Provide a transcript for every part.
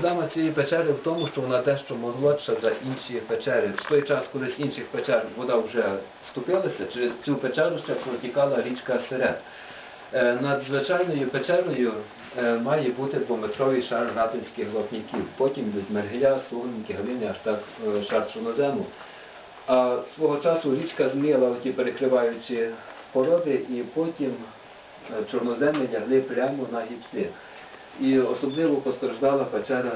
Проблема цієї печери в тому, що вона дещо молодша за інші печери. В той час, коли з інших печер вода вже вступилася, через цю печеру ще протікала річка Серед. Е, Над звичайною печерою е, має бути двометровий шар ратинських вапняків. Потім йдуть мергеля, стогники, глини, аж так е, шар чорнозему. А свого часу річка змила ті перекриваючі породи, і потім чорноземи лягли прямо на гіпси. І особливо постраждала печера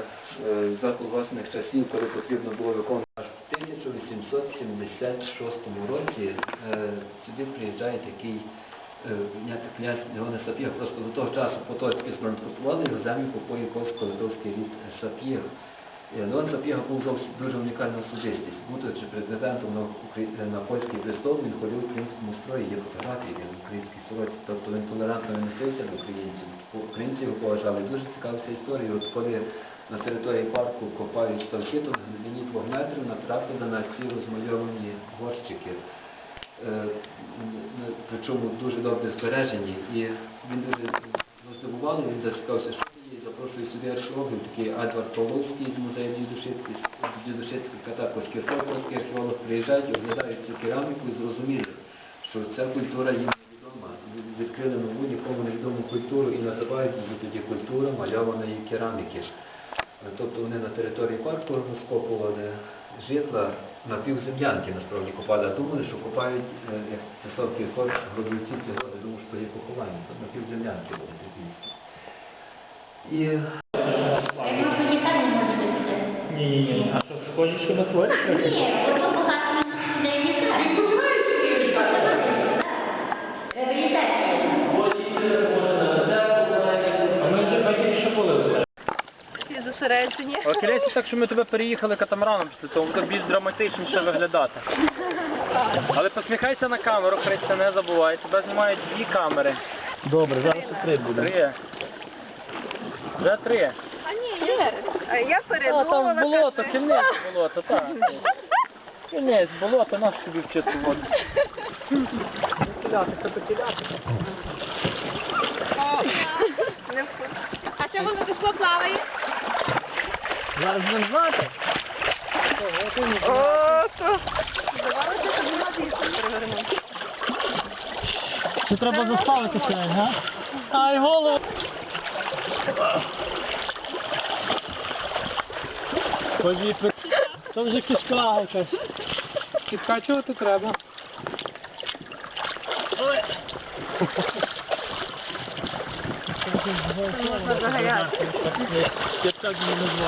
е, за колгоспних часів, коли потрібно було виконувати. Аж в 1876 році е, сюди приїжджає такий е, князь Леоне Сапєг. Просто до того часу потоцькі збронкували його землю купує польсько-литовський рід Сапєг. Е, Леон Сапєга був дуже унікальна особистість. Будучи претендентом на, польський престол, він ходив в українському строї, є фотографії, де в українській сороці. Тобто він толерантно відносився до українців. Українці поважали. Дуже цікава ця історія. От коли на території парку копають ставки, то на глибині двох метрів натрапили на ці розмальовані горщики. Е, Причому дуже добре збережені. І він дуже здивували, він зацікавився, що є. Запрошую сюди археологів, такий Едвард Павловський з музею Дідушицький, а також Кірков, польський археолог, приїжджають, оглядають цю кераміку і зрозуміли, що ця культура їм Відкрили нову, нікому невідому культуру і називають її тоді культура мальованої кераміки. Е, Тобто вони на території парку розкопували житла напівзем'янки, насправді копали, а думали, що копають, е, як писав Кіркор, гробівці цього, думав, що є поховання. Тут напівзем'янки були такі. І може бути. Ні, ні, ні. А що, схожі, що на твої? Ні, Всі зосереджені. Але так, що ми тебе переїхали катамараном після того, буде більш драматичніше виглядати. Але посміхайся на камеру, Христя, не забувай. Тебе знімають дві камери. Добре, зараз і три буде. Три. Вже три. А ні, є. А я А, передумала. там болото, кажу, кільниць болото, так. Кільниць болото, наш тобі в чисту воду. Кидатися, то кидатися. не вход. А це воно пішло плаває? Зараз будемо знати. Це треба заставити сьогодні, га? Ай, голову! Повіпи. Це вже кишка якась. Підкачувати треба. Ой. Можна загоряти. Я так її назвав.